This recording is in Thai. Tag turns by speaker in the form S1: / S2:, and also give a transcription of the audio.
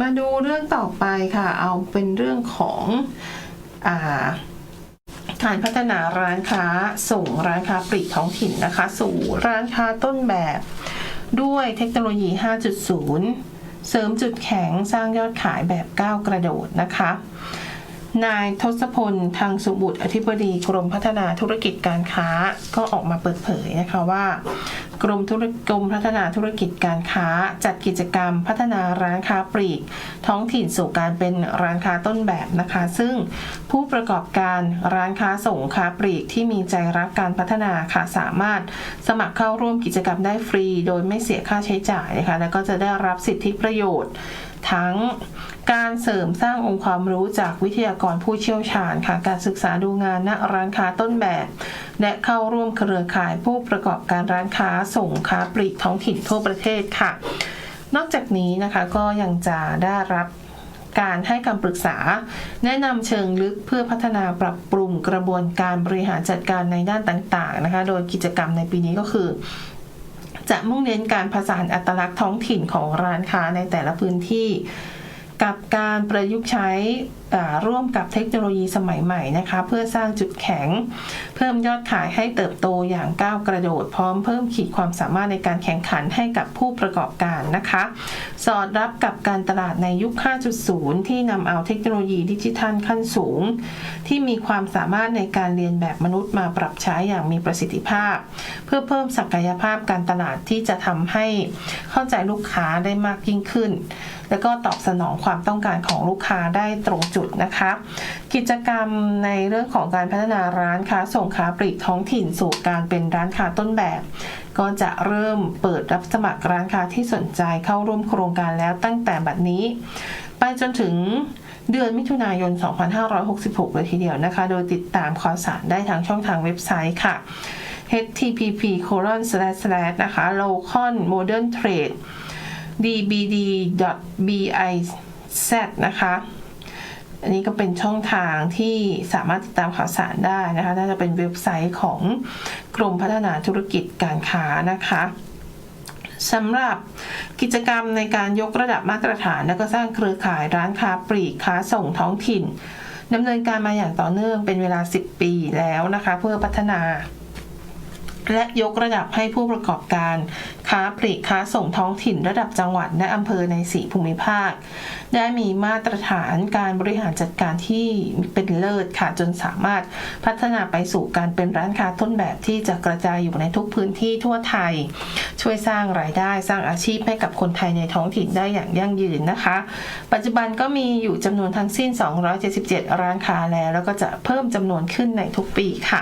S1: มาดูเรื่องต่อไปค่ะ เอาเป็นเรื่องของอ่าการพัฒนาร้านค้าส่งร้านค้าปลีกท้องถิ่นนะคะ สู่ร้านค้าต้นแบบ ด้วยเทคโนโลยี 5.0 เสริมจุดแข็งสร้างยอดขายแบบก้าวกระโดดนะคะ นายทศพลทางสุบุตรอธิบดีกรมพัฒนาธุรกิจการค้าก็ออกมาเปิดเผยนะคะว่า กรมธุรกรมพัฒนาธุรกิจการค้า จัดกิจกรรมพัฒนาร้านค้าปลีก ท้องถิ่นสู่การเป็นร้านค้าต้นแบบนะคะ ซึ่งผู้ประกอบการร้านค้าส่งค้าปลีกที่มีใจรักการพัฒนาค่ะสามารถสมัครเข้าร่วมกิจกรรมได้ฟรี โดยไม่เสียค่าใช้จ่ายนะคะแล้วก็จะได้รับสิทธิประโยชน์ทั้งการเสริมสร้างองค์ความรู้จากวิทยากรผู้เชี่ยวชาญค่ะ การศึกษาดูงานณร้านค้าต้นแบบ และเข้าร่วมเครือข่ายผู้ประกอบการร้านค้าส่งค้าปลีกท้องถิ่นทั่วประเทศค่ะ นอกจากนี้นะคะก็ยังจะได้รับการให้คำปรึกษา แนะนำเชิงลึกเพื่อพัฒนาปรับปรุงกระบวนการบริหารจัดการในด้านต่างๆนะคะ โดยกิจกรรมในปีนี้ก็คือ จะมุ่งเน้นการผสานอัตลักษณ์ท้องถิ่นของร้านค้าในแต่ละพื้นที่ กับการประยุกต์ใช้ร่วมกับเทคโนโลยีสมัยใหม่นะคะเพื่อสร้างจุดแข็ง เพิ่มยอดขายให้เติบโตอย่างก้าวกระโดด พร้อมเพิ่มขีดความสามารถในการแข่งขันให้กับผู้ประกอบการนะคะ สอดรับกับการตลาดในยุค 5.0 ที่นำเอาเทคโนโลยีดิจิทัลขั้นสูง ที่มีความสามารถในการเรียนแบบมนุษย์มาปรับใช้อย่างมีประสิทธิภาพ เพื่อเพิ่มศักยภาพการตลาดที่จะทำให้เข้าใจลูกค้าได้มากยิ่งขึ้นแล้วก็ตอบสนองความต้องการของลูกค้าได้ตรงจุดนะคะ กิจกรรมในเรื่องของการพัฒนาร้านค้าส่งค้าปลีกท้องถิ่นสู่การเป็นร้านค้าต้นแบบ ก็จะเริ่มเปิดรับสมัครร้านค้าที่สนใจเข้าร่วมโครงการแล้วตั้งแต่บัดนี้ ไปจนถึงเดือนมิถุนายน 2566 เลยทีเดียวนะคะ โดยติดตามข่าวสารได้ทางช่องทางเว็บไซต์ค่ะ http colon slash slash นะคะ local modern trade dbd.biz นะคะอันนี้ก็เป็นช่องทางที่สามารถติดตามข่าวสารได้นะคะ น่าจะเป็นเว็บไซต์ของกรมพัฒนาธุรกิจการค้านะคะสำหรับกิจกรรมในการยกระดับมาตรฐาน และก็สร้างเครือข่ายร้านค้าปลีกค้าส่งท้องถิ่นดำเนินการมาอย่างต่อเนื่องเป็นเวลา 10 ปีแล้วนะคะ เพื่อพัฒนา และยกระดับให้ผู้ประกอบการ ค้าปลีกค้าส่งท้องถิ่นระดับจังหวัดและอำเภอในสีภูมิภาค ได้มีมาตรฐานการบริหารจัดการที่เป็นเลิศค่ะจนสามารถพัฒนาไปสู่การเป็นร้านค้าต้นแบบที่จะกระจายอยู่ในทุกพื้นที่ทั่วไทย ช่วยสร้างรายได้สร้างอาชีพให้กับคนไทยในท้องถิ่นได้อย่างยั่งยืนนะคะ ปัจจุบันก็มีอยู่จำนวนทั้งสิ้น 277 ร้านค้าแล้ว แล้วก็จะเพิ่มจำนวนขึ้นในทุกปีค่ะ